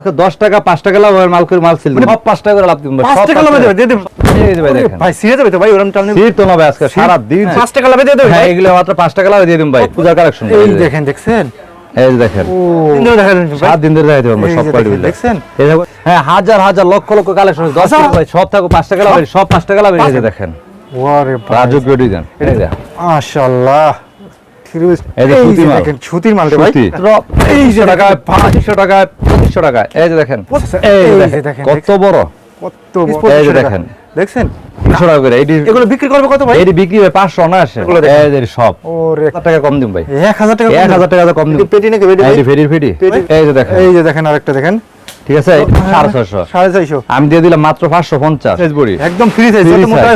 দশ টাকা পাঁচ টাকা লাভ হয় মাল করে মাল ছিল। সব পাঁচ টাকা করে লাভ দিব পাঁচ টাকা লাভে দেবে দিয়ে দেবে। ভাই দেখেন। ভাই সিরে দেবে তো ভাই ওরম টাল সিট তো ভাই আজকে সারা দিন পাঁচ টাকা লাভে দিয়ে দেবে হ্যাঁ ভাই? এগুলো মাত্র পাঁচ টাকা লাভ দিয়ে দিন ভাই পূজার কালেকশন এই দেখেন দেখছেন? এই দেখেন। সাত দিন ধরে দেখাইতে পারব সব কোয়ালিটি দেখছেন? হ্যাঁ হাজার হাজার লক্ষ লক্ষ কালেকশন দশ আচ্ছা। টাকা ভাই সব থাকো পাঁচ টাকা লাভ সব পাঁচ টাকা লাভ এই দেখেন। ওরে রাজকীয় ডিজাইন মাশাআল্লাহ। সুতির মাল। ভাই পঁচিশশো এই যে দেখেন কত বড় কত এই যে দেখেন। দেখছেন এগুলো বিক্রি করবে কত ভাই এইটি বিক্রি হয় পাঁচশো না আসে সব টাকা কম দিন ভাই এক হাজার টাকা এক হাজার টাকা কম দিন পেটি নাকি। এই যে দেখেন এই যে দেখেন আরেকটা দেখেন ঠিক আছে? সাড়ে ছশো সাড়ে চারশো আমি দিয়ে দিলাম মাত্র পাঁচশো পঞ্চাশ। একদম ফ্রি সাইজ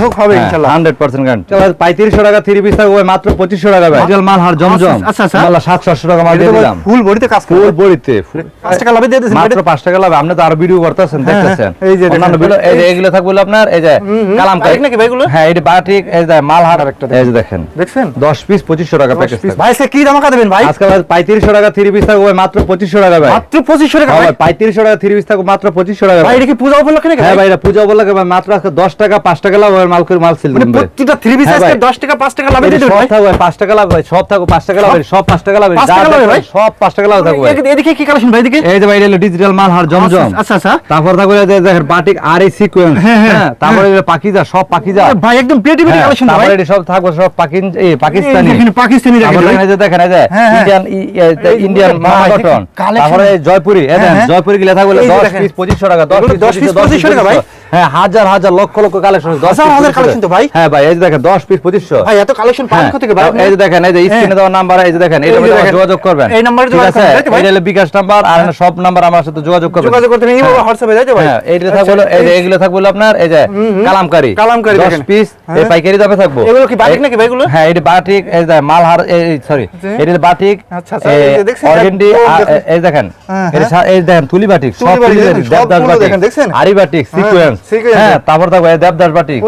হোক হবে ইনশাআল্লাহ হান্ড্রেড পার্সেন্ট গ্যারান্টি পঁয়ত্রিশশো টাকা থ্রি পিস থাকবে মাত্র পঁচিশশো টাকা ভাই। মাল হার জমজম। আচ্ছা, আচ্ছা। মাল্লা সাতশো টাকা মাল দিয়ে দিলাম। ফুল বডিতে কাজ ফুল বড়িতে। পাঁচ টাকা লাভে দিয়ে দিয়েছেন মাত্র পাঁচ টাকা লাভ আপনি তো আরও ভিডিও করতেছেন হ্যাঁ, দেখতেছেন হ্যাঁ, এই যে অন্যান্য ভিডিও এই যে এগুলো থাকবে আপনার এই যে কালাম বাটিক নাকি ভাই এগুলো? হ্যাঁ এটা বাটিক এই যে মাল হার আরেকটা এই যে দেখেন। দেখছেন? দশ পিস পঁচিশশো টাকা প্যাকেজ ভাই আজকে কি দামাকা দেবেন ভাই? আজকাল পঁয়ত্রিশশো টাকা থ্রি পিস থাকবে মাত্র পঁচিশশো টাকা ভাই। মাত্র পঁচিশশো টাকা পঁয়ত্রিশশো টাকা থ্রি পিস থাকবে মাত্র পঁচিশশো টাকা ভাই এটা কি পূজা উপলক্ষে নাকি হ্যাঁ ভাই? এটা পূজা ভাই মাত্র আজকে দশ টাকা পাঁচ টাকা লাভ হয় মাল করে মাল ছিল মানে প্রত্যেকটা থ্রি পিস হ্যাঁ আজকে দশ টাকা পাঁচ টাকা লাভে সব থাকবে পাঁচ টাকা লাভ ভাই সব থাকবে পাঁচ টাকা লাভ সব পাঁচ টাকা লাভ হয়, হয় ভাই? সব পাঁচ টাকা লাভ থাকবে এদিকে- কি কালেকশন ভাই এদিকে? এই যে ভাই এটা ডিজিটাল মাল হার জমজম। আচ্ছা আচ্ছা। তারপর থাকবে দেখেন বাটিক আর এই সিকোয়েন্স হ্যাঁ, হ্যাঁ, হ্যাঁ তারপরে পাকিজা সব পাকিজা। আরে ভাই একদম পেটি হ্যাঁ, কালেকশন ভাই। তারপরে সব থাকবে সব পাকিন এই পাকিস্তানি। এই দেখেন, পাকিস্তানি দেখেন এই যে দেখেন এই যে হ্যাঁ, হ্যাঁ। ইন্ডিয়ান ইন্ডিয়ান মহাকটন তারপরে জয়পুরি এই হ্যাঁ, দেখেন হ্যাঁ। জয়পুরি গুলা থাকবে 10 দেখেন। পিস 2500 টাকা 10 এগুলো পিস 10 পিস 2500 টাকা ভাই? হ্যাঁ হাজার হাজার লক্ষ লক্ষ কালেকশন হাজার হাজার collection তো ভাই? হ্যাঁ ভাই এই যে দেখেন 10 পিস 2500 ভাই এত কালেকশন পান হ্যাঁ, কোথা থেকে ভাই এই যে দেখেন এই যে স্ক্রিনে দেওয়া নাম্বার এই যে দেখেন এই। যোগাযোগ করবেন এই নাম্বারে যোগাযোগ করবেন, তাই তো ভাই? এটা হলো বিকাশ নাম্বার আর সব নাম্বার আমার সাথে যোগাযোগ করবেন যোগাযোগ করতে নেই হ্যাঁ। হোয়াটসঅ্যাপে যাইতে ভাই হ্যাঁ এইগুলো থাকবে এই যে এগুলো থাকবে আপনার এই যে কালামকারি কালামকারী 10 পিস এই হ্যাঁ। পাইকারি দামে থাকব এগুলো কি বাটিক নাকি ভাই এগুলো? হ্যাঁ এটা বাটিক এই যে মালহার এই সরি এটা বাটিক আচ্ছা, আচ্ছা, এই দেখছেন? অর্গেন্ডি দেখেন। এই দেখেন হ্যাঁ, এটা সা- এই দেখেন তুলি বাটিক সব তুলি বাটিক সব দেবদাস ফুলও বাটিক দেখেন, দেখছেন? আরি বাটিক সিকোয়েন্স sequence। হ্যাঁ তারপর থাকবে দেবদাস বাটিক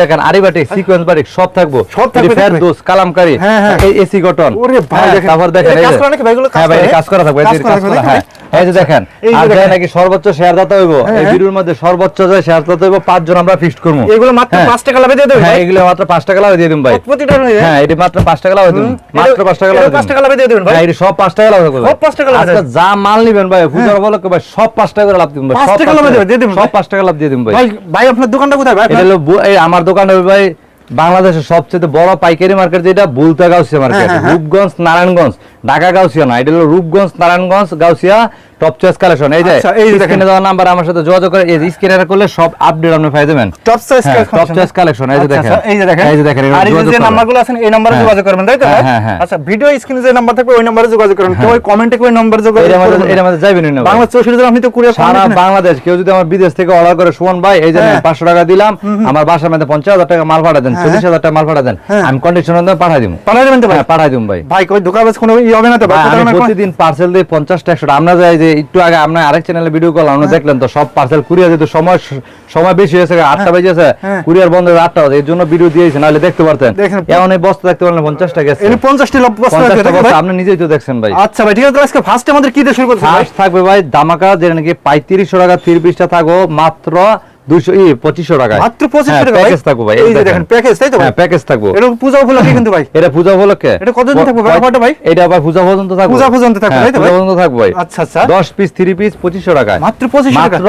দেখেন আরি বাটিক সিকোয়েন্স বাটিক সব থাকব। সব থাকবে, ফেরদৌস কালামকারি হ্যাঁ, হ্যাঁ। এই এসি কটন ওরে ভাই, হ্যাঁ, তারপর দেখেন এই কাজ করা হ্যাঁ ভাই কাজ থাকবে এই কাজ যে করা কাজ থাকবে, করা, হ্যাঁ এই যে দেখেন আর দেখেন। নাকি সর্বোচ্চ শেয়ার দাতা হইব এই। ভিডিওর মধ্যে সর্বোচ্চ যে শেয়ার দাতা হইব পাঁচজন আমরা ফিক্সড করব এগুলো মাত্র। পাঁচ টাকা লাভে দিয়ে দেবেন হ্যাঁ এগুলো মাত্র পাঁচ টাকা লাভ দিয়ে দিন ভাই। প্রতিটা হ্যাঁ। এটি মাত্র পাঁচ টাকা লাভ দিন মাত্র পাঁচ টাকা লাভ টাকা দিয়ে দেবেন ভাই। সব পাঁচ টাকা লাভ থাকবে সব পাঁচ টাকা লাভ আজকে যা মাল নিবেন ভাই পূজার ভাই সব পাঁচ টাকা করে লাভ দিন ভাই সব টাকা লাভে দিয়ে দেবেন সব ভাই। পাঁচ টাকা লাভ দিয়ে দিন ভাই ভাই ভাই আপনার দোকানটা কোথায় ভাই এটা হলো এই আমার দোকান ভাই বাংলাদেশের সবচেয়ে বড় পাইকারি মার্কেট যেটা বুলতা গাউসিয়া মার্কেট হ্যাঁ, হ্যাঁ। রূপগঞ্জ নারায়ণগঞ্জ ঢাকা গাউসিয়া না এটা হলো Rupganj Narayanganj Gausia top choice collection এই যে আচ্ছা। স্ক্রিনে দেওয়া নাম্বার আমার সাথে যোগাযোগ করে এই স্ক্রিনে করলে সব আপডেট আপনি পাই যাবেন টপ হ্যাঁ, top choice collection, এই যে আচ্ছা, দেখেন। আচ্ছা, এই যে দেখেন এই যে দেখেন, আর এই যে। নাম্বারগুলো আছেন এই নাম্বারে হ্যাঁ। যোগাযোগ করবেন তাই তো হ্যাঁ? হ্যাঁ। আচ্ছা ভিডিও স্ক্রিনে যে নাম্বার থাকবে ওই নাম্বারে যোগাযোগ করবেন কেউ কমেন্টে নাম্বারে যোগাযোগ যাবেন না বাংলা জন আপনি তো কুরিয়ার সারা বাংলাদেশ কেউ যদি আমার বিদেশ থেকে অর্ডার করে সুমন ভাই এই যে হ্যাঁ। পাঁচশো টাকা দিলাম আমার বাসার মধ্যে পঞ্চাশ হাজার টাকা মাল পাঠা দেন হ্যাঁ। চল্লিশ হাজার টাকা মাল পাঠা দেন। আমি কন্ডিশনার দিয়ে পাঠাই দিব পাঠিয়ে দেবেন তো ভাই পাঠাই দিব ভাই ভাই কই দোকান কোনো ই হবে না তো ভাই প্রতিদিন পার্সেল দিই পঞ্চাশটা একশো আমরা যাই যে একটু আগে আমরা আরেক চ্যানেলে ভিডিও করলাম আমরা দেখলেন তো সব পার্সেল কুরিয়ার যেহেতু সময় সময় বেশি হয়েছে আটটা বেজে হ্যাঁ। কুরিয়ার বন্ধ আটটা বাজে এই জন্য ভিডিও দিয়েছে নাহলে দেখতে পারতেন। এখন এমন এই বস্তা দেখতে পারলেন পঞ্চাশটা গেছে। পঞ্চাশটি 50টি বস্তা আছে আপনি নিজেই তো দেখছেন ভাই। আচ্ছা ভাই ঠিক আছে ফার্স্ট আজকে ফার্স্ট আমাদের কি দিয়ে শুরু করতে ফার্স্ট থাকবে ভাই দামাকা যেটা নাকি পঁয়ত্রিশশো টাকা পিসটা থাকো মাত্র দুইশো ই পঁচিশশো টাকা মাত্র 2500 টাকা প্যাকেজ থাকব ভাই এই যে দেখেন। প্যাকেজ তাই তো ভাই? হ্যাঁ প্যাকেজ থাকব। এটা পূজা উপলক্ষে কিন্তু ভাই। এটা পূজা উপলক্ষে? এটা কতদিন থাকবে? ভাই অফারটা ভাই? এটা আবার পূজা পর্যন্ত থাকবে। পূজা পর্যন্ত থাকবে, হ্যাঁ, তাই তো ভাই? পর্যন্ত থাকবে ভাই। আচ্ছা আচ্ছা। দশ পিস থ্রি পিস পঁচিশশো টাকায়। মাত্র 2500 টাকা? মাত্র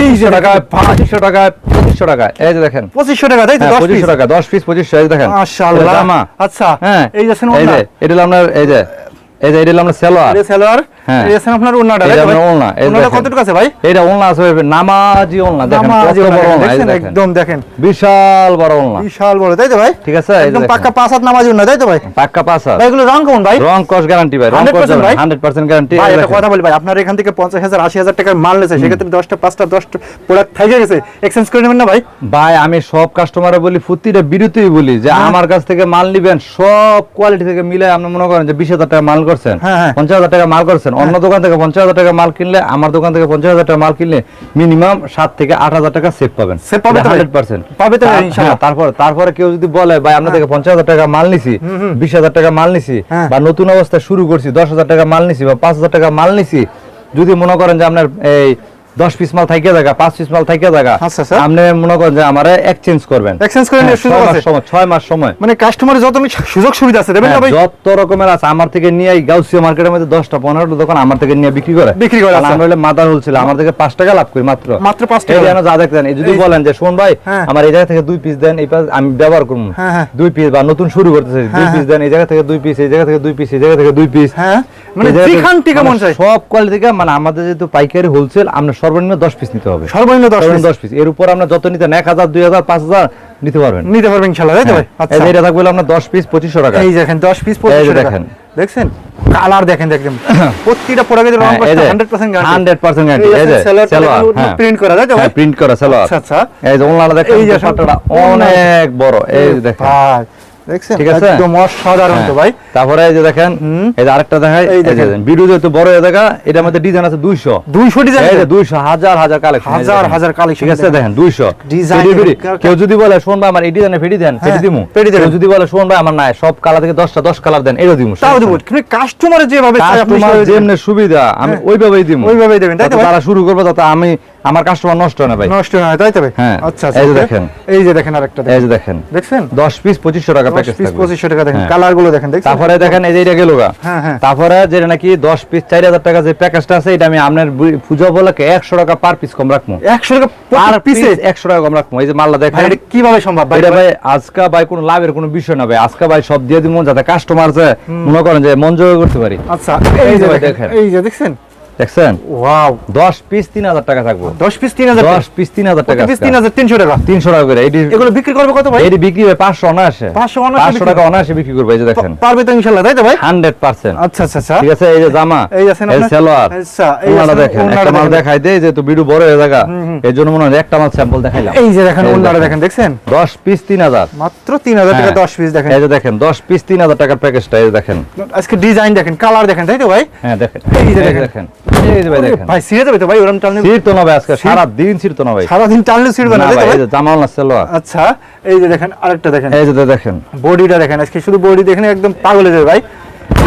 এই যে পঁচিশশো টাকা দেখেন। পঁচিশশো টাকা পঁচিশশো টাকা এই যে দেখেন। পঁচিশশো টাকা তাই তো? হ্যাঁ, দশ পিস পঁচিশশো টাকা দশ পিস পঁচিশশো এই দেখেন। মাশাআল্লাহ। আচ্ছা হ্যাঁ এই যাচ্ছেন এই যে এটা আপনার এই যে এই যে এটা হলো আপনার সেলোয়ার এটা সালোয়ার হ্যাঁ। আপনার ওন্নাটা এটা তাই তো ভাই? আপনার ওড়না, এই ওন্নাটা দেখেন। কতটুকু আছে ভাই এটা ওলনা আছে নামাজি ওলনা দেখেন কত বড় ওলনা, এই যে দেখছেন? দেখেন একদম দেখেন বিশাল বড় ওলনা বিশাল বড় তাই তো ভাই ঠিক আছে একদম পাক্কা পাঁচ হাত নামাজি ওন্না তাই তো ভাই পাক্কা পাঁচ হাত। ভাই এগুলো রং কেমন ভাই রং কস গ্যারান্টি ভাই রং 100% ভাই? হান্ড্রেড পার্সেন্ট গ্যারান্টি ভাই একটা কথা বলি ভাই আপনার এখান থেকে পঞ্চাশ হাজার আশি হাজার টাকার মাল সেক্ষেত্রে প্রোডাক্ট থেকে গেছে এক্সচেঞ্জ করে নেবেন না ভাই ভাই আমি সব কাস্টমারে বলি প্রতিটা বিরতিই বলি যে হ্যাঁ। আমার কাছ থেকে মাল নিবেন সব কোয়ালিটি থেকে মিলে আপনি মনে করেন যে বিশ হাজার টাকা মাল করছেন হ্যাঁ, হ্যাঁ। পঞ্চাশ হাজার টাকা মাল করছেন অন্য দোকান থেকে পঞ্চাশ হাজার টাকা মাল কিনলে আমার দোকান থেকে পঞ্চাশ হাজার টাকা মাল কিনলে মিনিমাম সাত থেকে আট হাজার টাকা সেভ পাবেন। তারপরে পাবে হান্ড্রেড পার্সেন্ট পাবে তো ভাই, তারপরে কেউ যদি বলে ভাই আমরা থেকে পঞ্চাশ হাজার টাকা মাল নিছি বিশ হাজার টাকা মাল নিছি হ্যাঁ। বা নতুন অবস্থা শুরু করছি দশ হাজার টাকা মাল নিছি বা পাঁচ হাজার টাকা মাল নিছি যদি মনে করেন যে আপনার এই দশ পিস মাল থাইকে জায়গা পাঁচ পিস মাল থাইকে জায়গা। আচ্ছা, স্যার। আপনি মনে করেন যে আমার এক্সচেঞ্জ করবেন। Exchange করে হ্যাঁ, সুযোগ আছে? সময় ছয় মাস সময়। মানে কাস্টমারের যত সুযোগ সুবিধা আছে দেবেন হ্যাঁ, ভাই? যত রকমের আছে আমার থেকে নিয়ে এই গাউসিয়া মার্কেটের মধ্যে দশটা পনেরোটা দোকান আমার থেকে নিয়ে বিক্রি করে। বিক্রি করে, আচ্ছা। আমরা হলে মাদার হোল ছিল আমার থেকে পাঁচ টাকা লাভ করি মাত্র। মাত্র পাঁচ টাকা। যেন যা দেখতেন যদি বলেন যে শোন ভাই হ্যাঁ। আমার এই জায়গা থেকে দুই পিস দেন এই পাশ আমি ব্যবহার করব। হ্যাঁ, হ্যাঁ। দুই পিস বা নতুন শুরু করতেছে দুই পিস দেন এই জায়গা থেকে দুই পিস এই জায়গা থেকে দুই পিস এই জায়গা থেকে দুই পিস হ্যাঁ। মানে যেখান থেকে মন মানে চাই সব কোয়ালিটি থেকে মানে আমাদের যেহেতু পাইকারি হোলসেল আমরা সর্বনিম্ন দশ পিস নিতে হবে। সর্বনিম্ন দশ সর্বনিম্ন piece? দশ পিস এর উপর আমরা যত নিতেন এক হাজার দুই হাজার পাঁচ হাজার নিতে পারবেন। নিতে পারবেন ইনশাআল্লাহ তাই তো ভাই? হ্যাঁ। আচ্ছা। এটা থাকবে হলো আপনার দশ পিস পঁচিশশো টাকা। এই দেখেন দশ পিস এই পঁচিশশো যে টাকা। দেখেন। দেখছেন? কালার দেখেন দেখেন। প্রত্যেকটা প্রোডাক্টের রং হ্যাঁ, এই যে hundred percent guarantee hundred percent guarantee এই যে সালোয়ার হ্যাঁ। প্রিন্ট করা তাই তো ভাই? প্রিন্ট করা সালোয়ার আচ্ছা আচ্ছা। এই যে ওনারা দেখেন এই যে দুপাট্টাটা অনেক বড়। এই দেখেন। ভাই দেখছেন ঠিক আছে? একদম অসাধারণ তো। ভাই তারপরে এই যে দেখেন এই যে আরেকটা দেখাই এই এই দেখেন। ভিডিও যেহেতু বড় হয়ে দেখা এটার মধ্যে ডিজাইন আছে দুইশো দুইশো ডিজাইন এই যে দুইশো হাজার হাজার কালেকশন হাজার হাজার collection ঠিক আছে দেখেন। দেখেন দুইশো Design ফেডি ফেডি। কার- কেউ যদি বলে শোন ভাই আমার এই ডিজাইনে ফেডি দেন ফেডি দিমু ফেডি দেবেন। যদি বলে শোন ভাই আমার নাই সব কালার থেকে দশটা দশ কালার দেন এরও দিমু তাও দেবো কিন্তু কাস্টমারের যেভাবে চাই আপনি কাস্টমার দেবেন। সুবিধা আমি হ্যাঁ। ওইভাবেই দিমু ওইভাবেই দেবেন তাই তো তারা শুরু করবে যাতে আমি আমার কাস্টমার নষ্ট হয় না ভাই। নষ্ট না হয়, তাই তো ভাই? হ্যাঁ, আচ্ছা আচ্ছা এই যে দেখেন। এই যে দেখেন আরেকটা এই যে দেখেন। দেখছেন? দশ পিস পঁচিশশো টাকা দশ প্যাকেজ পিস পঁচিশশো টাকা দেখেন। হ্যাঁ। কালারগুলো দেখেন দেখছেন? তারপরে দেখেন এই যে এটা গেল হ্যাঁ, হ্যাঁ। তারপরে যেটা নাকি দশ পিস চার হাজার টাকা যে প্যাকেজটা আছে এটা আমি আপনার পুজো উপলক্ষে একশো টাকা পার পিস কম রাখব। একশো টাকা পার পিসে পিস একশো টাকা কম রাখব। এই যে ভাই দেখেন। এটা কীভাবে সম্ভব ভাই? এটা ভাই আজকা ভাই কোনো লাভের কোনো বিষয় না ভাই। আজকা ভাই সব দিয়ে দিব যাতে কাস্টমার যে মনে করেন যে মন জয় করতে পারি। আচ্ছা এই যে দেখেন। এই যে দেখছেন? দেখছেন ওয়াও দশ পিস তিন হাজার টাকা থাকব দশ পিস তিন হাজার দশ পিস তিন হাজার টাকা পিস তিন হাজার তিনশো টাকা তিনশো টাকা করে এটি এগুলো বিক্রি করবে কত ভাই এটি বিক্রি হয় পাঁচশো অনায়াসে 500 অনায়াসে পাঁচশো বিক্রি টাকা অনায়াসে বিক্রি করবে এই যে দেখেন পারবে তো ইনশাল্লাহ তাই তো ভাই হান্ড্রেড পার্সেন্ট আচ্ছা আচ্ছা আচ্ছা ঠিক আছে এই যে জামা এই আছেন এই? সালোয়ার আচ্ছা, এই ওনারা দেখেন একটা মাল দেখাই দেয় যে তো বিডু বড় হয়ে জায়গা এই জন্য মনে হয় একটা মাল স্যাম্পল দেখাইলাম এই যে দেখেন ওনারা দেখেন দেখছেন দশ পিস তিন হাজার মাত্র তিন হাজার টাকা হ্যাঁ। দশ পিস দেখেন এই যে দেখেন দশ পিস তিন হাজার টাকার প্যাকেজটা এই দেখেন আজকে ডিজাইন দেখেন কালার দেখেন তাই তো ভাই হ্যাঁ দেখেন এই এই যে দেখেন। যে ভাই সিরে যাবে তো ভাই ওরম টালনে সিট তো না ভাই আজকে সারা দিন সিট তো না ভাই। সারাদিন টাললে ছিড়বে না না ভাই ভাই? এই যে জামাল না সালোয়ার আচ্ছা এই যে দেখেন আরেকটা দেখেন। এই যে দেখেন। বডিটা দেখেন আজকে শুধু বডি দেখেন একদম পাগল হয়ে যাবে ভাই।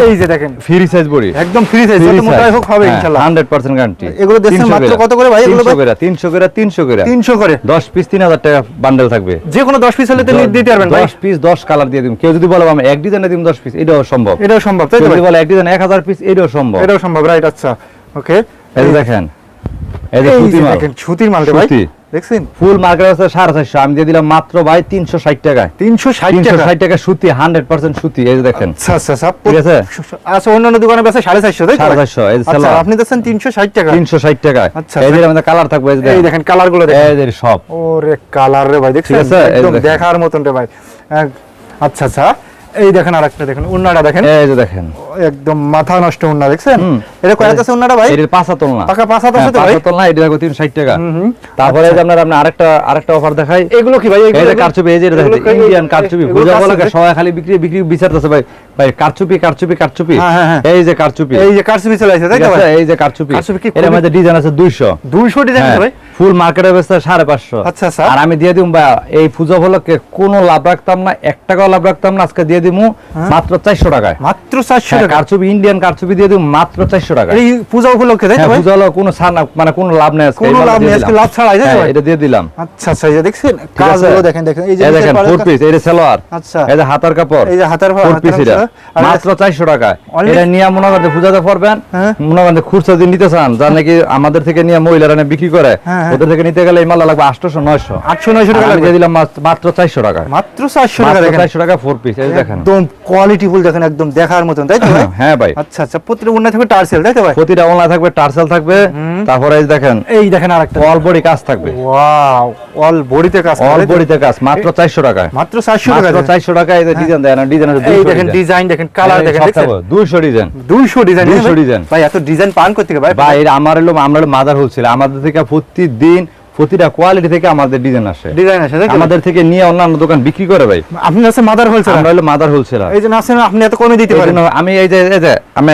এই যে দেখেন। ফ্রি সাইজ বড়ি। একদম ফ্রি সাইজ যত মোটাই হোক হবে ইনশাআল্লাহ হান্ড্রেড পার্সেন্ট গ্যারান্টি এগুলো দেখছেন মাত্র কত করে ভাই? এগুলো? তিনশো ভাই? করে তিনশো করে তিনশো করে। 300 করে। দশ পিস তিন হাজার টাকা বান্ডেল থাকবে। যে কোনো 10 পিস হলে তো দিতে পারবেন ভাই। দশ পিস দশ কালার দিয়ে দিন কেউ যদি বলে আমি এক ডিজাইনে দিন দশ পিস এটাও সম্ভব। এটাও সম্ভব তাই তো যদি বলে এক ডিজাইন এক হাজার পিস এটাও সম্ভব। এটাও সম্ভব রাইট আচ্ছা। ওকে এই দেখেন এই যে সুতি মাল দেখেন সুতির মাল ভাই দেখছেন ফুল মার্কেট আছে সাড়ে চারশো আমি দিয়ে দিলাম মাত্র ভাই তিনশো ষাট টাকায় 360 টাকা ষাট টাকা সুতি হান্ড্রেড পার্সেন্ট সুতি এই যে দেখেন আচ্ছা আচ্ছা আচ্ছা ঠিক আছে? আচ্ছা অন্যান্য দোকানে বেচে 450 তাই তো সাড়ে ভাই? চারশো এই যে আচ্ছা আপনি দিচ্ছেন 360 টাকা তিনশো ষাট টাকায় আচ্ছা, এই যে আচ্ছা। আমাদের কালার থাকবে এই যে এই দেখেন কালারগুলো দেখেন এই যে সব ওরে কালার রে ভাই দেখছেন? একদম দেখার মতন রে ভাই আচ্ছা আচ্ছা এই দেখেন আরেকটা দেখেন উন্নাটা দেখেন এই যে দেখেন একদম মাথা নষ্ট উন্না দেখছেন। এটা কয় আছে উন্নাটা ভাই? এটার পাঁচা না পাকা পাঁচ হাত আছে হ্যাঁ, তো ভাই? পাঁচা না এটা তিনশো ষাট টাকা। হুম, হুম। তারপরে এই যে আপনার আপনি আরেকটা আরেকটা অফার দেখাই। এগুলো কি ভাই এই এগুলো? যে কারচুপি এই যে কি- ইন্ডিয়ান কারচুপি। পূজা বলে? সবাই খালি বিক্রি বিক্রি বিচারতেছে ভাই। ভাই কারচুপি কারচুপি কারচুপি। হ্যাঁ, হ্যাঁ। এই যে কারচুপি। এই যে কারচুপি চলে আসছে তাই তো ভাই? এই যে কারচুপি। কারচুপি কি এর মধ্যে ডিজাইন আছে 200 200 ডিজাইন আছে ভাই? ফুল মার্কেটে বেচতে সাড়ে পাঁচশো। আচ্ছা, আচ্ছা। আর আমি দিয়ে দিব ভাই এই পূজা উপলক্ষে কোনো লাভ রাখতাম না এক টাকাও লাভ রাখতাম না আজকে দিয়ে দিমু মাত্র চারশো টাকায়। মাত্র 400 হ্যাঁ, টাকা কারচুপি? ইন্ডিয়ান কারচুপি দিয়ে দিব মাত্র চারশো টাকা। এই পূজা উপলক্ষে তাই হ্যাঁ ভাই? পূজা হলো কোনো ছাড় না মানে কোনো লাভ নেই আজকে কোনো লাভ নেই, আজকে লাভ ছাড়াই, হ্যাঁ, ভাই? এটা দিয়ে দিলাম। আচ্ছা আচ্ছা এই যে দেখছেন ঠিক আছে? দেখেন দেখেন এই যে দেখেন ফোর পিস এই যে সালোয়ার আচ্ছা। এই যে হাতার কাপড় এই যে হাতার ফোর পিস এটা। মাত্র চারশো টাকা এটা নিয়ে মনে পূজাতে পড়বেন হ্যাঁ। মনে করেন খুচরা যদি নিতে চান যা নাকি আমাদের থেকে নিয়ে মহিলারা বিক্রি করে। ওদের থেকে নিতে গেলে এই মাল লাগবে আটশোশো নয়শো। 800 900 টাকা আমি দিয়ে দিলাম মাত্র- মাত্র চারশো টাকা মাত্র 400 টাকা দেখেন। চারশো টাকা ফোর পিস এই দেখেন। একদম কোয়ালিটি ফুল দেখেন একদম দেখার মতন তাই হ্যাঁ ভাই? আচ্ছা আচ্ছা প্রতিটা থাকবে টার্সেল ভাই? প্রতিটা থাকবে টার্সেল থাকবে। তারপরে এই দেখেন এই দেখেন আরেকটা। অল বডি কাজ থাকবে। ওয়াও অল বডিতে কাজ অল বডিতে কাজ মাত্র চারশো টাকায়। মাত্র 400 টাকা মাত্র দেখেন। চারশো টাকা এই ডিজাইন দেয় না ডিজাইন আছে এই দেখেন ডিজাইন দেখেন কালার দেখেন দেখছেন? দুইশো ডিজাইন 200 ডিজাইন 200 ডিজাইন। ভাই এত ডিজাইন পান করতে ভাই? এর আমার হলো আমরা হলো মাদার হোল ছিল। আমাদের থেকে প্রতিদিন প্রতিটা কোয়ালিটি থেকে আমাদের ডিজাইন আসে। ডিজাইন তো? আমাদের থেকে নিয়ে অন্যান্য দোকান বিক্রি করে ভাই। আপনি আছে মাদার হোলসেল আমরা হলো মাদার হোল ছিল এই যে নাসেন আপনি এত কমে দিতে পারেন। আমি এই যে এই যে আমি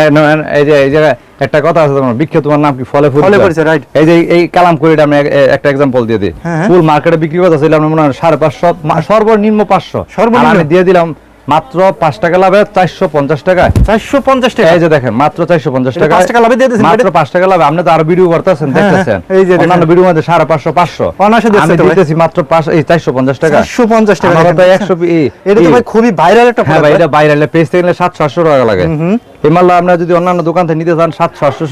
এই যে এই জায়গায় একটা কথা আছে তোমার বিখ্যাত তোমার নাম কি? ফলে ফুল পরিচয়, right. এই যে এই কালাম করিটা আমি একটা এক্সাম্পল দিয়ে দিই। হ্যাঁ, হ্যাঁ। ফুল মার্কেটে বিক্রি করতে ছিল আমরা মনে হয় সাড়ে পাঁচশো সর্বনিম্ন পাঁচশো। সর্বনিম্ন? দিয়ে দিলাম মাত্র পাঁচ টাকা লাভে চারশো পঞ্চাশ টাকা চারশো পঞ্চাশ টাকা? এই যে দেখেন মাত্র চারশো পঞ্চাশ টাকা পাঁচ টাকা লাভে দিয়ে মাত্র পাঁচ টাকা লাভে। আপনি তো আরও ভিডিও করতেছেন হ্যাঁ, দেখতেছেন। এই যে অন্যান্য ভিডিও মধ্যে সাড়ে পাঁচশো পাঁচশো। অনায়াসে আমি দিতেছি মাত্র পাঁচ এই চারশো পঞ্চাশ টাকা। চারশো পঞ্চাশ টাকা? একশো এটা তো ভাই খুবই ভাইরাল একটা হ্যাঁ ভাই এটা বাইরে পেজ থেকে সাতশো আটশো টাকা লাগে। এই মাল্লা আপনার যদি অন্যান্য দোকান থেকে নিতে চান সাতশো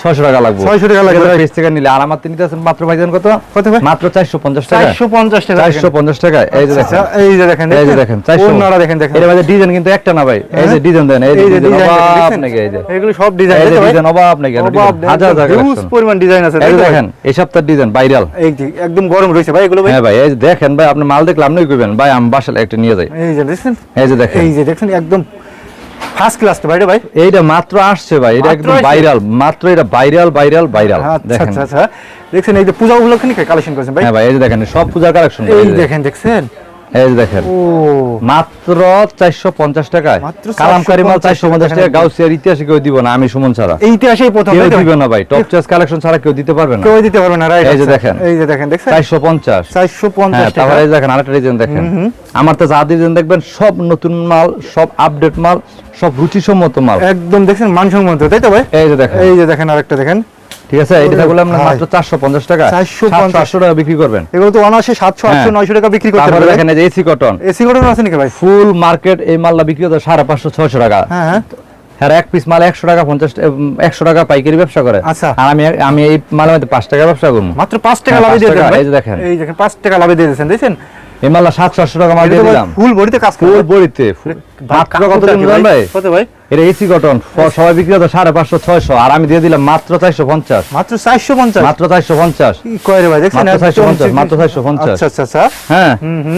ছয়শো টাকা লাগবে 600 টাকা লাগবে। থেকে নিলে আর আমার নিতে মাত্র ভাইজান কত কত মাত্র চারশো পঞ্চাশ টাকা চারশো পঞ্চাশ টাকা চারশো পঞ্চাশ টাকা এই যে আচ্ছা, দেখেন এই যে দেখেন এই যে দেখেন চারশো দেখেন দেখেন এর মধ্যে ডিজাইন কিন্তু একটা না ভাই এই যে হ্যাঁ? ডিজাইন দেন এই যে এই ডিজাইন ডিজাইন অভাব দেখেন নাকি এই যে এগুলো সব ডিজাইন এই যে ডিজাইন নাকি হাজার হাজার হিউজ পরিমাণ ডিজাইন আছে এই? দেখেন এই সপ্তাহের ডিজাইন ভাইরাল একদম গরম রয়েছে ভাই এগুলো ভাই হ্যাঁ ভাই এই যে দেখেন ভাই আপনি মাল দেখলে আপনি কইবেন ভাই আমি একটা নিয়ে যাই এই যে দেখছেন এই যে দেখেন এই যে দেখছেন একদম ফার্স্ট ক্লাস তো ভাই ভাই। এইটা মাত্র আসছে ভাই এটা একদম ভাইরাল মাত্র এটা ভাইরাল ভাইরাল ভাইরাল আচ্ছা দেখেন। আচ্ছা আচ্ছা। দেখছেন এই যে পূজা উপলক্ষে কালেকশন করেছেন ভাই? হ্যাঁ ভাই এই যে দেখেন সব পূজার কালেকশন এই দেখেন দেখছেন? এই দেখেন মাত্র চারশো পঞ্চাশ টাকায়। কালামকারি মাল চারশো পঞ্চাশ টাকা টাকা গাউসিয়ার ইতিহাসে কেউ দিব না আমি সুমন ছাড়া। এই প্রথম কেউ তাই তো? ভাই? দিবে না ভাই টপ চয়েস কালেকশন ছাড়া কেউ দিতে পারবে না। কেউ দিতে পারবে না এই যে দেখেন। এই যে দেখেন চারশো পঞ্চাশ। চারশো পঞ্চাশ তারপরে এই দেখেন আরেকটা ডিজাইন দেখেন। আমার তো যা ডিজাইন দেখবেন সব নতুন মাল সব আপডেট মাল সব রুচিসম্মত মাল। একদম দেখছেন মানসম্মত তাই তো ভাই? এই যে দেখেন। এই যে দেখেন আরেকটা দেখেন। ঠিক আছে? এইটা থাকলে আমরা মাত্র চারশো পঞ্চাশ টাকা। 450 টাকা বিক্রি করবেন। এগুলো তো সাতশো আটশো হ্যাঁ। নয়শো টাকা বিক্রি করতে তারপরে পারবে। দেখেন এই যে এসি কটন এসি ঘটনা আছে নাকি ভাই? ফুল মার্কেট এই মালটা বিক্রি হতো সাড়ে পাঁচশো ছয়শো টাকা। হ্যাঁ হ্যাঁ। হ্যাঁ এক পিস মাল একশো টাকা পঞ্চাশ একশো টাকা পাইকারি ব্যবসা করে। আচ্ছা। আর আমি আমি এই মালের মধ্যে পাঁচ টাকা ব্যবসা করব। মাত্র পাঁচ টাকা হ্যাঁ, লাভে দিয়ে দেন এই যে দেখেন। এই দেখেন পাঁচ টাকা লাভে দিয়ে দিয়েছেন দেখছেন? এই মালটা সাতশো আটশো টাকা মাল দিয়ে দিলাম। ফুল বডিতে কাজ করে। ফুল বড়িতে মাত্র কত দিন ভাই? কত ভাই? এটা এসি কটন সবাই বিক্রি হতো সাড়ে পাঁচশো ছয়শো আর আমি দিয়ে দিলাম মাত্র চারশো পঞ্চাশ। মাত্র চারশো পঞ্চাশ? মাত্র চারশো পঞ্চাশ। কয় রে ভাই দেখছেন মাত্র একদম 450, মাত্র 450 আচ্ছা আচ্ছা আচ্ছা। হ্যাঁ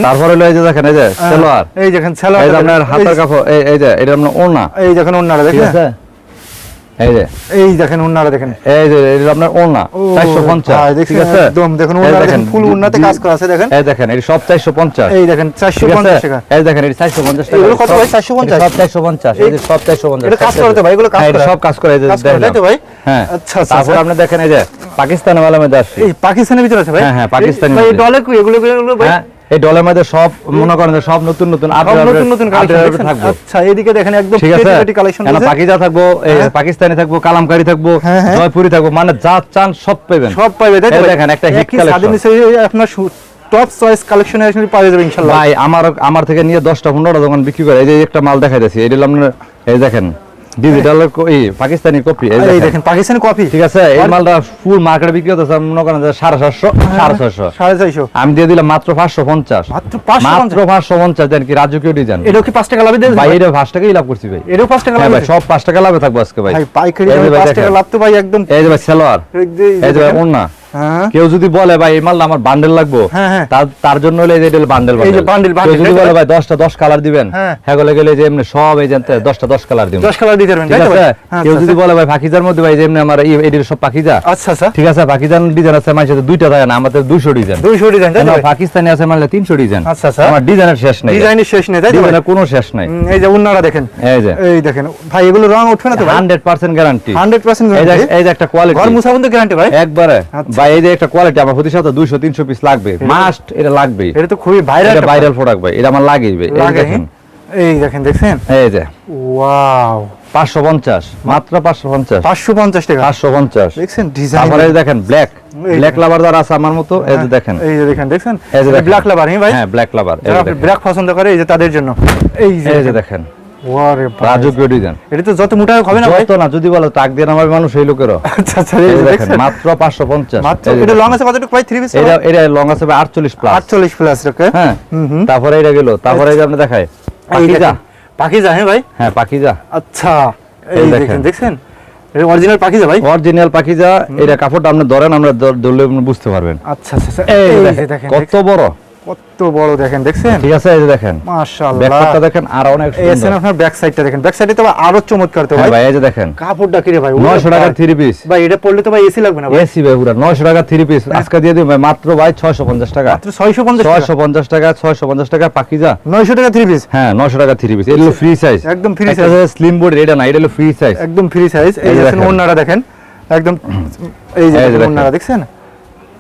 তারপরে এই যে দেখেন এই যে সেলোয়ার। এই দেখেন সেলোয়ার এই যে আপনার হাতের কাপড় এই যে এটা আপনার ওনা এই দেখেন ওনাটা দেখেন। এই যে। এই দেখেন ওন্নারা দেখেন। এই যে এটা আপনার ওনা ও, চারশো পঞ্চাশ ভাই, ঠিক আছে? একদম দেখুন এই দেখেন দেখেন ফুল উন্নতে কাজ করা আছে দেখেন? এই দেখেন এটা সব চারশো পঞ্চাশ। এই দেখেন চারশো ঠিক আছে? পঞ্চাশ টাকা। এই দেখেন এটা চারশো পঞ্চাশ টাকা। এগুলো কত ভাই? 450? সব চারশো পঞ্চাশ? এই যে সব চারশো পঞ্চাশ এটা কাজ করে তো ভাই, এগুলো কাজ হ্যাঁ, করে? সব কাজ করে এই যে তো ভাই? হ্যাঁ আচ্ছা, আচ্ছা, তারপর আচ্ছা। আপনি দেখেন এই যে পাকিস্তানের মধ্যে আসছে এই পাকিস্তানের ভিতরে আছে ভাই? হ্যাঁ, হ্যাঁ, পাকিস্তানি ভাই মধ্যে। ডলে কি এগুলো এগুলো ভাই হ্যাঁ। এই ডলের মধ্যে সব মনে করেন সব নতুন নতুন নতুন নতুন কালেকশন আচ্ছা এদিকে দেখেন একদম ঠিক কালেকশন এখানে পাকিজা থাকব। পাকিস্তানি থাকব কালামকারি থাকব হ্যাঁ, হ্যাঁ। জয়পুরি থাকব মানে যা চান সব পাবেন সব? দেখেন, একটা আপনার টপ চয়েস কালেকশন এখানে পাওয়া যাবে ইনশাআল্লাহ ভাই আমার আমার থেকে নিয়ে দশটা পনেরোটা দোকান বিক্রি করে এই যে একটা মাল দেখাইতেছি এটা আপনার এই দেখেন ডিজিটাল এই পাকিস্তানি কপি এই দেখেন। পাকিস্তানি কপি ঠিক আছে এই মালটা ফুল মার্কেটে বিক্রি হতেছে মনে করেন যে সাড়ে সাতশো সাড়ে ছয়শো। সাড়ে চারশো আমি দিয়ে দিলাম মাত্র পাঁচশো পঞ্চাশ। মাত্র পাঁচশো পঞ্চাশ। দেন কি রাজকীয় ডিজাইন এটাও কি পাঁচ টাকা লাভে ভাই এটা পাঁচ টাকাই লাভ করছি ভাই। এটাও পাঁচ টাকা হ্যাঁ লাভে সব পাঁচ টাকা লাভে থাকব আজকে ভাই। পাইকারি পাঁচ টাকা লাভ তো ভাই একদম। এই যে ভাই সেলোয়ার এই যে- ভাই দেখেন। হ্যাঁ। কেউ যদি বলে ভাই এই মালটা আমার বান্ডেল লাগবো হ্যাঁ, হ্যাঁ। তার জন্য হলে এই যে বান্ডেল এই যে bundle, কেউ যদি বলে ভাই দশটা দশ কালার দিবেন হ্যাঁ। গেলে গেলে যে এমনি সব এই জানতে দশটা দশ কালার দিবেন। দশ কালার দিতে পারবেন ঠিক আছে? কেউ আচ্ছা, যদি বলে ভাই পাখিজার মধ্যে ভাই যে এমনি আমার এই এটির সব পাখিজা আচ্ছা আচ্ছা। ঠিক আছে? পাকিস্তান ডিজাইন আছে মানে দুইটা থাকে না আমাদের দুইশো ডিজাইন দুইশো ডিজাইন তাই ভাই? পাকিস্তানি আছে মানে তিনশো ডিজাইন আচ্ছা, আচ্ছা। আমার ডিজাইনের শেষ নেই। ডিজাইনের শেষ নেই তাই? ডিজাইনের কোনো শেষ নাই। এই যে উন্নারা দেখেন। এই যে। এই দেখেন ভাই এগুলো রং উঠবে না তো ভাই? Hundred percent guarantee hundred percent এই যে একটা কোয়ালিটি ঘর মুসাবন তো গ্যারান্টি ভাই? একবারে। আচ্ছা। ভাই এই যে একটা কোয়ালিটি আমার প্রতি সপ্তাহে দুইশো তিনশো পিস লাগবে। মাস্ট এটা লাগবেই। এটা তো খুবই ভাইরাল এটা ভাইরাল প্রোডাক্ট ভাই এটা আমার লাগেই ভাই। এই দেখেন। এই দেখেন দেখছেন? এই যে। ওয়াও পাঁচশো পঞ্চাশ মাত্র পাঁচশো পঞ্চাশ। পাঁচশো পঞ্চাশ টাকা। পাঁচশো পঞ্চাশ। দেখছেন ডিজাইন তারপরে দেখেন ব্ল্যাক ব্ল্যাক লাভার যারা আছে আমার মতো এই যে দেখেন। এই যে দেখেন দেখছেন। ব্ল্যাক লাভার হ্যাঁ ভাই? হ্যাঁ ব্ল্যাক লাভার। ব্ল্যাক পছন্দ করে এই যে তাদের জন্য। এই যে দেখেন। ওয়ারে রাজকীয় ডিজাইন এটা তো যত মোটা হবে না যত না যদি বলো টাক দিয়ে নামাবে মানুষ এই লোকেরও। আচ্ছা আচ্ছা এই এই যে যে দেখেন মাত্র পাঁচশো পঞ্চাশ। মাত্র এটা লং আছে কতটুকু ভাই থ্রি পিস এটা এটা লং আছে ভাই আটচল্লিশ প্লাস আটচল্লিশ প্লাস ওকে হ্যাঁ হুম হুম। তারপরে এটা গেল তারপরে এই যে আপনি দেখায় পাখিজা পাখিজা হ্যাঁ ভাই? হ্যাঁ পাখিজা আচ্ছা এই এই দেখেন। দেখেন। দেখছেন? অরিজিনাল পাখিজা ভাই? অরিজিনাল পাখিজা এটা কাপড়টা আপনি ধরেন আমরা ধরলে বুঝতে পারবেন। আচ্ছা আচ্ছা আচ্ছা। এই দেখেন কত বড়। কত বড় দেখেন দেখছেন? ঠিক আছে এই যে দেখেন। মাশাআল্লাহ। দেখেন আর অনেক সুন্দর। এসেন আপনার ব্যাক সাইডটা দেখেন। ব্যাক সাইডে তো আরও চমৎকার তো হ্যাঁ ভাই। ভাই এই যে দেখেন। কাপড়টা কি রে ভাই ওরে নয়শো টাকার থ্রি পিস ভাই এটা পড়লে তো ভাই এসি লাগবে না ভাই। এসি ভাই পুরা নয়শো টাকার থ্রি পিস আজকে দিয়ে দিন ভাই মাত্র ভাই ছয়শো পঞ্চাশ টাকা। মাত্র 650 টাকা? ছয়শো পঞ্চাশ টাকা ছয়শো পঞ্চাশ টাকা পাখিজা 900 টাকা থ্রি পিস হ্যাঁ নয়শো টাকা থ্রি পিস এটা হলো ফ্রি সাইজ একদম free size। স্লিম বোর্ড এটা না এটা হলো ফ্রি সাইজ একদম ফ্রি সাইজ এই দেখেন। ওন্নারা দেখেন। একদম এই যে দেখছেন?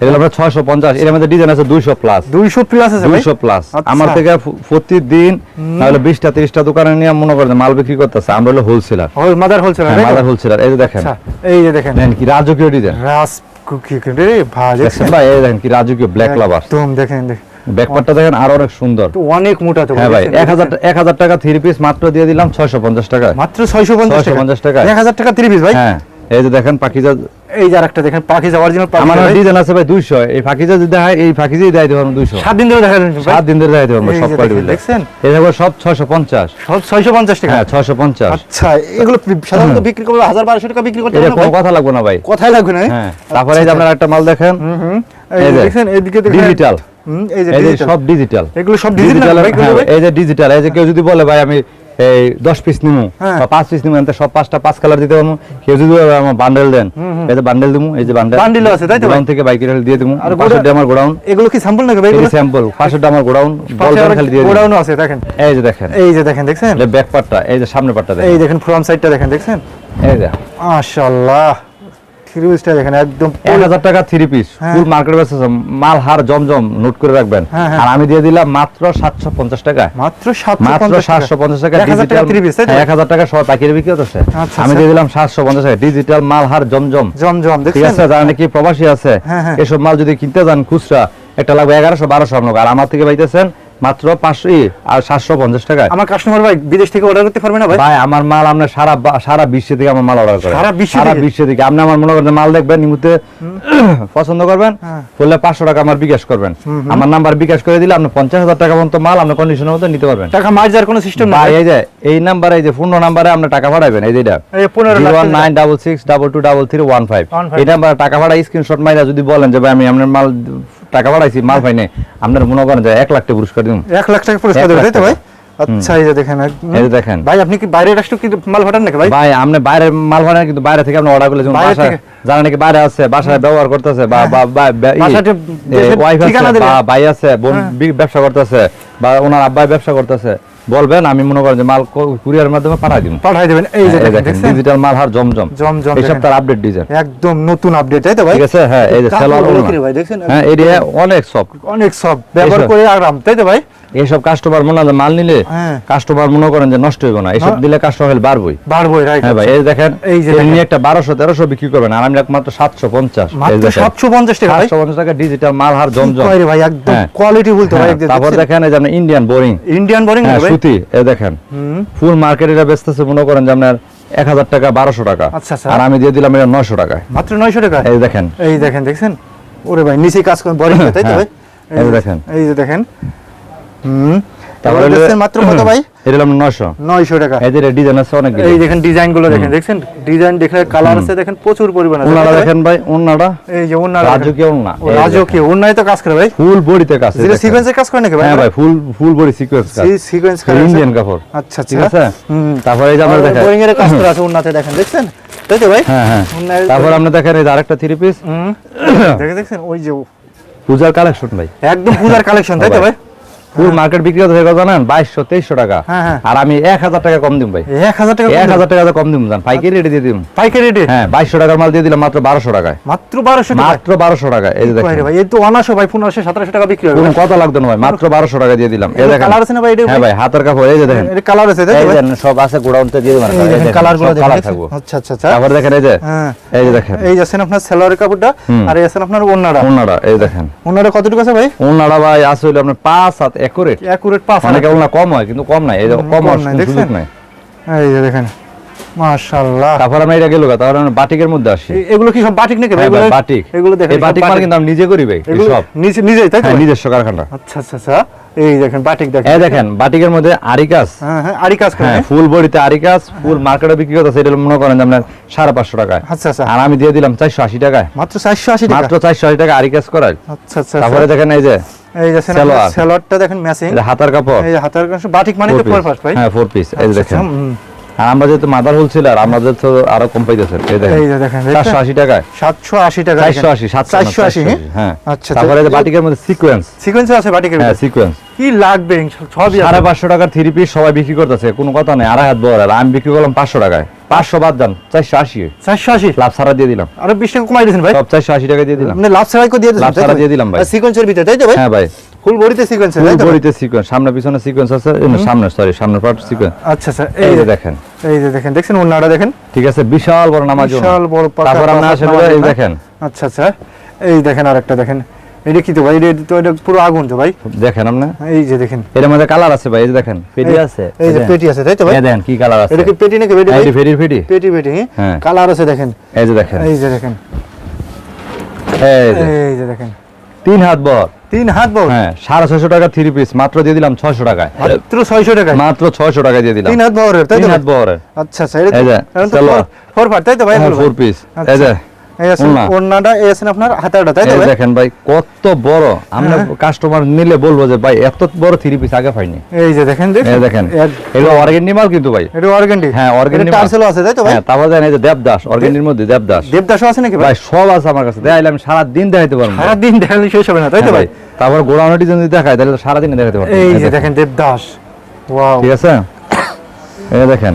এগুলো আমরা ছয়শো পঞ্চাশ এর মধ্যে ডিজাইন আছে দুইশো প্লাস দুইশো প্লাস আছে ভাই? দুইশো প্লাস আচ্ছা। আমার থেকে প্রতিদিন নাহলে বিশটা তিরিশটা দোকানে নিয়ে মনে করেন মাল বিক্রি করতেছে। আমরা হলো wholesaler whole mother wholesale mother wholesaler এই যে দেখেন। আচ্ছা এই যে দেখেন। কি রাজকীয় ডিজাইন ভাই এই দেখেন কি রাজকীয় ব্ল্যাক লাভার দেখেন দেখেন। ব্যাকপারটা দেখেন আরও অনেক সুন্দর। অনেক মোটা তো হ্যাঁ ভাই দেখছেন? এক হাজার এক হাজার টাকা থ্রি পিস মাত্র দিয়ে দিলাম ছয়শো পঞ্চাশ টাকা মাত্র ছয়শো পঞ্চাশ 650 টাকা। এক হাজার টাকা তিরিশ ভাই? হ্যাঁ এই যে দেখেন পাখিজা এই যে আরেকটা দেখেন আমার ডিজাইন আছে ভাই দুইশো। এই পাখিজা যদি হয় এই পাখিজাই দেয় দেবো দুইশো। সাত দিন ধরে দেখা দিন ধরে দেয় দেবো এই সব কোয়ালিটি দেখছেন? এই দেখো সব ছয়শো পঞ্চাশ। সব ছয়শো পঞ্চাশ টাকা? হ্যাঁ ছয়শো পঞ্চাশ। আচ্ছা এগুলো সাধারণত বিক্রি করবে হাজার বারোশো টাকা বিক্রি করতে এটা না কোনো কথা লাগবে না ভাই। কথাই লাগবে না হ্যাঁ তারপরে এই যে আপনার একটা মাল দেখেন। হুম হুম। এই এই যে যে, দেখছেন এদিকে দেখেন। ডিজিটাল হুম, এই যে। সব ডিজিটাল এগুলো সব ডিজিটাল ভাই? এই যে ডিজিটাল এই যে কেউ যদি বলে ভাই আমি এই দশ পিস নিমু হ্যাঁ। বা পাঁচ পিস নিমু এতে সব পাঁচটা পাঁচ কালার দিতে পারব। কেউ যদি আমার বান্ডেল দেন। এতে বান্ডেল দিমু এই যে বান্ডেল আছে, তাই তো? গোডাউন থেকে বাইকের দিয়ে দিমু। আর পাঁচশো আমার গোডাউন। এগুলো কি স্যাম্পল নাকি ভাই এগুলো? স্যাম্পল পাঁচশো আমার গোডাউন বল খালি দিয়ে গোডাউন আছে দেখেন। এই যে দেখেন। এই যে দেখেন দেখছেন? ব্যাক পার্টটা এই যে সামনে পার্টটা এই দেখেন। দেখেন ফ্রন্ট সাইডটা দেখেন দেখছেন? এই যে। মাশাআল্লাহ। থ্রিউজটা দেখেন একদম এক হাজার টাকা থ্রি পিস। ফুল মার্কেট বেসে মাল হার জমজম নোট করে রাখবেন। আর আমি দিয়ে দিলাম মাত্র সাতশো পঞ্চাশ টাকা মাত্র সাতশো মাত্র সাতশো পঞ্চাশ টাকা এক হাজার টাকা ডিজিটাল থ্রি পিস তাই তো? এক হাজার টাকা সব পাইকারি বিক্রি হচ্ছে আমি। দিয়ে দিলাম সাতশো পঞ্চাশ টাকা ডিজিটাল মাল হার জমজম জমজম ঠিক আছে যারা নাকি প্রবাসী আছে হ্যাঁ, হ্যাঁ। এসব মাল যদি কিনতে যান খুচরা একটা লাগবে এগারোশো বারোশো আপনার আর আমার থেকে পাইতেছেন মাত্র পাঁচশো আর সাতশো পঞ্চাশ টাকা আমার কাস্টমার ভাই বিদেশ থেকে অর্ডার করতে পারবে না ভাই? ভাই আমার মাল আপনার সারা সারা বিশ্ব থেকে আমার মাল অর্ডার করে সারা বিশ্ব সারা? বিশ্ব থেকে। আপনি আমার মনে করেন মাল দেখবেন নিমুতে পছন্দ করবেন হ্যাঁ। বললে পাঁচশো টাকা আমার বিকাশ করবেন। আমার নাম্বার বিকাশ করে দিলে আপনি পঞ্চাশ হাজার টাকা পর্যন্ত মাল আপনি কন্ডিশনের মতো নিতে পারবেন। টাকা মার যাওয়ার কোনো সিস্টেম না ভাই এই যে এই নাম্বারে এই যে ফোন নাম্বারে আপনি টাকা পাঠাবেন এই যে এটা এই পনেরো lakh one nine double six double two double three one five এই নাম্বারে টাকা পাঠা স্ক্রিনশট মাইরা যদি বলেন যে ভাই আমি আপনার মাল টাকা পাঠাইছি মাল পাইনি আপনার মনে করেন যে এক লাখ টাকা পুরস্কার দিন এক লাখ টাকা পুরস্কার দেবেন তাই তো ভাই? আচ্ছা এই যে দেখেন এই দেখেন। ভাই আপনি কি বাইরে রাষ্ট্র কি মাল পাঠান নাকি ভাই? ভাই আপনি বাইরে মাল ভাড়া কিন্তু বাইরে থেকে আপনি অর্ডার করলে যেমন বাইরে জানা নাকি বাইরে আছে বাসায় ব্যবহার করতেছে বা বা বাসাতে ওয়াইফ আছে ভাই আছে বোন হ্যাঁ। ব্যবসা করতেছে বা ওনার আব্বাই ব্যবসা করতেছে বলবেন আমি মনে করেন যে মাল কুরিয়ার মাধ্যমে পাঠাই দিবেন পাঠাই দিবেন। এই যে দেখেন ডিজিটাল মাল হার জমজম। জমজম এই। সপ্তাহের আপডেট ডিজাইন একদম নতুন আপডেট তাই তো ভাই? ঠিক আছে হ্যাঁ এই যে সেলার ভাই, দেখেন হ্যাঁ এরিয়া অনেক সব। অনেক সব ব্যবহার করে আরাম তাই তো ভাই? এইসব কাস্টমার মনে হয় মাল নিলে হ্যাঁ। কাস্টমার মনে করেন যে নষ্ট হইব না। এইসব দিলে কাস্টমার বাড়বই। বাড়বই হ্যাঁ ভাই এই দেখেন এই যে। নিয়ে একটা বারোশো তেরোশো বিক্রি করবেন আর আমি রাখ মাত্র সাতশো পঞ্চাশ। সাতশো পঞ্চাশ টাকা ভাই। সাতশো পঞ্চাশ টাকা ডিজিটাল মাল হার জমজম। ভাই একদম হ্যাঁ। কোয়ালিটি বলতে ভাই হ্যাঁ, তারপর দেখেন এই যে ইন্ডিয়ান বোরিং ইন্ডিয়ান বোরিং হ্যাঁ সুতি এই দেখেন। ফুল মার্কেট এটা বেচতেছে মনে করেন যে আপনার এক হাজার টাকা বারোশো টাকা। আচ্ছা, আচ্ছা। আর আমি দিয়ে দিলাম এটা নয়শো টাকায়। মাত্র নয়শো টাকা? এই দেখেন। এই দেখেন দেখছেন? ওরে ভাই নিচে কাজ করেন বোরিং তাই তো হ্যাঁ, ভাই? এই দেখেন। এই যে দেখেন হুম। তারপরে তারপরে হলো- দেখছেন মাত্র কত ভাই? এটা হলাম নয়শো। নয়শো টাকা। এই ডিজাইন আছে অনেক এই দেখেন ডিজাইনগুলো দেখেন দেখছেন? ডিজাইন দেখলে কালার আছে দেখেন প্রচুর পরিমাণে। আছে, ওনারা তাই তো ভাই? দেখেন ভাই ওনারা এই যে ওনার রাজকীয় ওনা রাজকীয়। ওনাই তো কাজ করে ভাই। ফুল বডিতে কাজ যেটা সিকোয়েন্সের কাজ করে নাকি ভাই? হ্যাঁ ভাই ফুল ফুল বডি সিকোয়েন্স কাজ। সিকোয়েন্স কাজ ইন্ডিয়ান কাপড়। আচ্ছা ঠিক আচ্ছা আছে? হুম। তারপরে এই যে আমরা দেখেন বোরিং এর কাজ করা আছে দেখেন দেখছেন? তাই তো ভাই? হ্যাঁ হ্যাঁ। তারপর আমরা দেখেন এই যে আরেকটা থ্রি পিস হুম। দেখে দেখছেন? ওই যে পূজার কালেকশন ভাই। একদম পূজার কালেকশন তাই তো ভাই? ফুল মার্কেট বিক্রি কত জানেন? বাইশশো তেইশশো টাকা। হ্যাঁ, হ্যাঁ। আর আমি এক হাজার টাকা কম দিম ভাই। এক হাজার টাকা এক হাজার টাকা কম দিম জান। পাইকারি রেটে দিয়ে দিম। পাইকারি রেটে হ্যাঁ বাইশশো টাকার মাল দিয়ে দিলাম মাত্র বারোশো টাকায়। মাত্র বারোশো মাত্র বারোশো টাকা এই যে দেখেন। ভাই এই তো অনাশো ভাই পনেরোশো সতেরোশো টাকা বিক্রি হবে। কথা লাগতো না ভাই? মাত্র বারোশো টাকা দিয়ে দিলাম। এই দেখেন। colour আছে না ভাই? হ্যাঁ ভাই হাতের কাপড় এই যে দেখেন। এটা কালার আছে এই যে সব আছে গোডাউনতে দিয়ে দেবেন। কালারগুলো কালার থাকব। আচ্ছা আচ্ছা আচ্ছা। তারপর দেখেন এই যে। হ্যাঁ। এই যে দেখেন। এই যাচ্ছেন আপনার সেলোয়ারের কাপড়টা। আর এই আছেন আপনার ওন্নাটা ওনারা এই দেখেন। ওন্নাটা কতটুকু আছে ভাই? ওনারা ভাই আসলে আপনার পাঁচ হাত একুরেট পাঁচ মানে কেবল না কম হয় কিন্তু কম নাই এই কম নাই, সুযোগ নাই। এই যে দেখেন মাশাআল্লাহ। তারপর আমরা এটা গেল তারপর আমরা বাটিকের মধ্যে আসি। এগুলো কি সব বাটিক নাকি ভাই? হ্যাঁ এগুলো- বাটিক। এগুলো দেখেন এই বাটিক মাল কিন্তু আমি নিজে করি ভাই সব। নিজে নিজেই তাই তো হ্যাঁ নিজস্ব কারখানা। আচ্ছা আচ্ছা আচ্ছা। এই দেখেন বাটিক দেখেন। এই দেখেন বাটিকের মধ্যে আরিকাস। হ্যাঁ হ্যাঁ আরি কাজ করে হ্যাঁ ফুল বডিতে আরিকাস ফুল মার্কেটে বিক্রি করতেছে এটা মনে করেন আপনার সাড়ে পাঁচশো টাকায়। আচ্ছা আচ্ছা। আর আমি দিয়ে দিলাম চারশো আশি টাকায়। মাত্র চারশো আশি টাকা? মাত্র চারশো আশি টাকা আরিকাস করায়। আচ্ছা আচ্ছা। তারপরে দেখেন এই যে এই যাচ্ছেন সালোয়ার। দেখেন ম্যাচিং হাতার কাপড়। এই যে হাতের বাটিক মানে তো ফোর piece। হ্যাঁ ফোর পিস এই দেখেন। আর আমরা যেহেতু মাদার হোলসেল আমাদের তো আরও কম পাইতেছেন। এই দেখেন। এই যে দেখেন চারশো আশি টাকায়। সাতশো আশি টাকা হ্যাঁ? আচ্ছা তারপরে বাটিকের মধ্যে সিকোয়েন্স সিকোয়েন্স আছে বাটিকের হ্যাঁ সিকোয়েন্স কি লাগবে? সবই টাকার থ্রি পিস সবাই বিক্রি করতেছে। কোনো কথা নেই। আড়াই হাত বড়। আর আমি বিক্রি করলাম পাঁচশো টাকায়। পাঁচশো বাদ যান চারশো আশি। চারশো আশি? লাভ সারা দিয়ে দিলাম। আরও বিশ টাকা কমাই দিয়েছেন ভাই? সব চারশো আশি টাকা দিয়ে দিলাম। আপনি লাভ করে দিয়ে লাভ ছাড়া দিয়ে দিলাম ভাই। সিকোয়েন্সের ভিতরে তাই তো ভাই? হ্যাঁ ভাই। ফুল বডিতে সিকোয়েন্সের তাই তো বড়িতে সিকোয়েন্স সামনে পিছনে সিকোয়েন্স আছে এই সামনে সরি সামনে পার্ট সিকোয়েন্স আচ্ছা আচ্ছা এই যে দেখেন। এই যে দেখেন দেখছেন ওনাটা দেখেন? ঠিক আছে বিশাল বড় নামাজ বিশাল বড় তারপর আসলে নামাজ এই দেখেন। আচ্ছা আচ্ছা এই দেখেন আরেকটা দেখেন। এটা কি তো ভাই এটা তো এটা পুরো আগুন তো ভাই। দেখেন আপনি? এই যে দেখেন। এর মধ্যে কালার আছে ভাই এই যে দেখেন পেটি আছে। এই যে পেটি আছে তাই তো ভাই? দেখেন কি কালার আছে। এটা কি পেটি নাকি পেটি ভাই? এই পেটি পেটি পেটি হ্যাঁ। কালার আছে দেখেন। এই যে দেখেন। এই যে দেখেন। এই যে। দেখেন। তিন হাত বর তিন হাত বড় হ্যাঁ সাড়ে ছয়শো টাকা থ্রি পিস মাত্র দিয়ে দিলাম ছয়শো টাকায়। মাত্র ছয়শো টাকা মাত্র ছয়শো টাকায় দিয়ে দিলাম। তিন হাত বড় তিন হাত বরের আচ্ছা আচ্ছা। ফোর পার্ট তাই তো ভাই? হ্যাঁ ফোর পিস আচ্ছা। এই যে এই আছে ওড়না। ওড়নাটা এই আপনার হাতাটা তাই তো দেখেন ভাই কত বড়। আমরা হ্যাঁ। কাস্টমার নিলে বলব যে ভাই এত বড় থ্রি পিস আগে পাইনি। এই যে দেখেন এই দেখেন। এগুলো অর্গেন্ডি মাল কিন্তু ভাই। এটা অর্গানডি হ্যাঁ অর্গেন্ডি মাল। আছে তাই তো ভাই? হ্যাঁ তারপর দেন এই যে দেবদাস অর্গেন্ডির মধ্যে দেবদাস দেবদাসও আছে নাকি ভাই? সব আছে আমার কাছে। দেখাইলে আমি সারা দিন দেখাইতে পারব। সারা দিন শেষ হবে না তাই তো ভাই? তারপর যদি দেখায় তাহলে সারা দিন দেখাতে পারব। এই এই যে দেখেন। দেবদাস ওয়াও ঠিক আছে? এই দেখেন।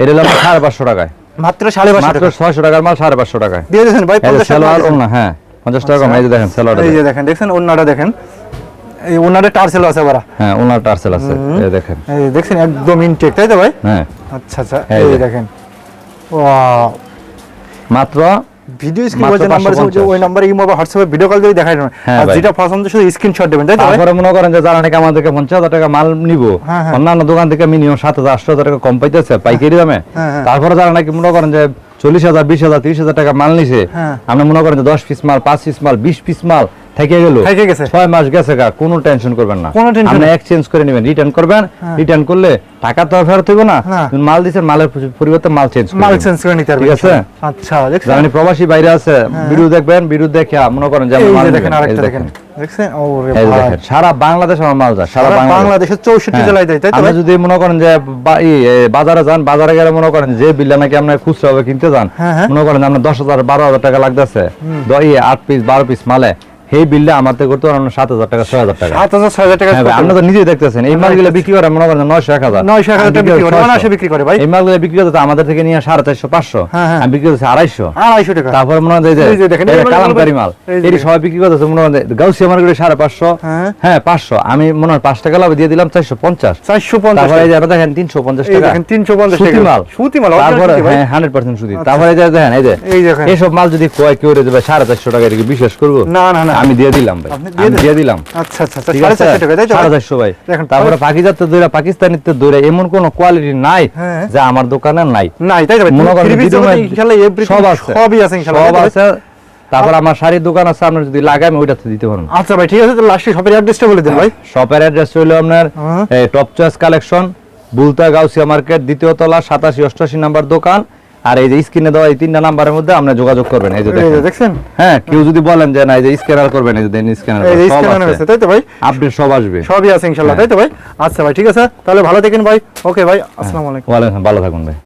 এটা হলো আমার সাড়ে পাঁচশো টাকায়। মাত্র সাড়ে পাঁচশো মাত্র ছয়শো টাকার মাল সাড়ে পাঁচশো টাকায়। দিয়ে দিয়েছেন ভাই সালোয়ার দিয়েছেন। হ্যাঁ পঞ্চাশ টাকা কম এই যে দেখেন সালোয়ার এই যে দেখেন। দেখছেন ওনাটা দেখেন? এই ওনারে টার্সেল আছে বড়া হ্যাঁ ওনার টার্সেল আছে এই দেখেন। এই দেখছেন একদম ইনটেক তাই তো ভাই? হ্যাঁ। আচ্ছা আচ্ছা এই দেখেন। ওয়াও। মাত্র ভিডিও স্ক্রিন যে নাম্বার আছে ওই নাম্বারে ইমো বা হোয়াটসঅ্যাপে ভিডিও কল করে দেখাই দেবেন আর যেটা পছন্দ শুধু স্ক্রিনশট দেবেন তাই তো তারপরে মনে করেন যে যারা নাকি আমাদেরকে পঞ্চাশ হাজার টাকা মাল নিব হ্যাঁ, হ্যাঁ। অন্যান্য দোকান থেকে মিনিমাম সাত হাজার আটশো হাজার টাকা কম পাইতেছে পাইকারি দামে হ্যাঁ। তারপরে যারা নাকি মনে করেন যে চল্লিশ হাজার বিশ হাজার তিরিশ হাজার টাকা মাল নিছে। আমরা মনে করেন যে দশ পিস মাল পাঁচ পিস মাল বিশ পিস মাল থেকে গেল। থেকে গেছে। ছয় মাস গেছে গা কোনো টেনশন করবেন না। কোনো আপনি এক্সচেঞ্জ করে নেবেন রিটার্ন করবেন। রিটার্ন করলে টাকা তো ফেরত হইব না। তুমি মাল দিচ্ছেন মালের পরিবর্তে মাল চেঞ্জ মাল চেঞ্জ করে নিতে পারবেন। ঠিক আছে? আচ্ছা দেখছেন? প্রবাসী বাইরে আছে ভিডিও দেখবেন ভিডিও দেখে মনে করেন যে মাল দেখেন আরেকটা দেখেন। দেখছেন? ওরে ভাই। সারা বাংলাদেশ আমার মাল যায় সারা সারা বাংলাদেশের চৌষট্টি হ্যাঁ। জেলায় তাই তো যদি মনে করেন যে বাজারে যান বাজারে গেলে মনে করেন যে বিল্লা নাকি আপনার খুচরা ভাবে কিনতে যান। হ্যাঁ, হ্যাঁ। মনে করেন আপনার দশ হাজার বারো হাজার টাকা লাগতেছে। আট পিস বারো পিস মালে। সেই বিলটা আমাদের করতে পারেন সাত হাজার টাকা ছয় হাজার টাকা। সাত হাজার ছয় হাজার টাকা হ্যাঁ আপনি তো নিজেই দেখতেছেন এই মালগুলো বিক্রি করে মনে করেন নয়শো এক হাজার। নয়শো এক হাজার বিক্রি করে অনায়াসে বিক্রি করে ভাই। এই মালগুলো বিক্রি করতে আমাদের থেকে নিয়ে সাড়ে চারশো পাঁচশো। হ্যাঁ, হ্যাঁ। আমি বিক্রি করতেছি আড়াইশো। আড়াইশো টাকা। তারপরে মনে হয় যে এই এই মালগুলো কালামকারি মাল। এটি সবাই বিক্রি করতেছে মনে হয় গাউসিয়া মার্কেটে সাড়ে পাঁচশো। হ্যাঁ। পাঁচশো। আমি মনে হয় পাঁচ টাকা লাভ দিয়ে দিলাম চারশো পঞ্চাশ। চারশো পঞ্চাশ তারপরে এই যে দেখেন তিনশো পঞ্চাশ টাকা। দেখেন তিনশো পঞ্চাশ সুতি মাল। সুতি মাল তারপরে হ্যাঁ হান্ড্রেড পার্সেন্ট সুতি। তারপরে এই যে দেখেন এই যে এইসব মাল যদি কয় কেউ রে সাড়ে চারশো টাকা এটা কি বিশ্বাস করব? না, না, না। আমি দিয়ে দিলাম ভাই আমি দিয়ে দিলাম। আচ্ছা আচ্ছা টাকা ভাই? তারপরে পাকিজাতে দইরা পাকিস্তানিতে দইরা এমন কোন কোয়ালিটি নাই হ্যাঁ। যা আমার দোকানে নাই। নাই তাই সব আছে। সবই আছে ইনশাআল্লাহ, সব? আছে। তারপর আমার শাড়ির দোকান আছে আপনার যদি লাগে আমি ওইটাতে দিতে পারব। আচ্ছা ভাই ঠিক আছে তো লাস্টে শপের অ্যাড্রেসটা বলে দিন ভাই। শপের অ্যাড্রেস হলো আপনার হ্যাঁ। Top choice collection Bulta Gausia market দ্বিতীয় তলা সাতাশি অষ্টাশি নাম্বার দোকান। আর এই যে স্ক্রিনে দেওয়া এই তিনটা নাম্বারের মধ্যে আপনি যোগাযোগ করবেন এই যে দেখেন। দেখছেন? হ্যাঁ কেউ যদি বলেন যে না এই যে স্ক্যানার করবেন এই যে দেন স্ক্যানার এই যে স্ক্যানার আছে তাই তো ভাই? আপডেট সব আসবে। সবই আছে ইনশাআল্লাহ হ্যাঁ। তাই তো ভাই? আচ্ছা ভাই ঠিক আছে তাহলে ভালো থাকেন ভাই। ওকে ভাই আসসালামু আলাইকুম। ওয়ালাইকুম আসসালাম, ভালো থাকুন ভাই।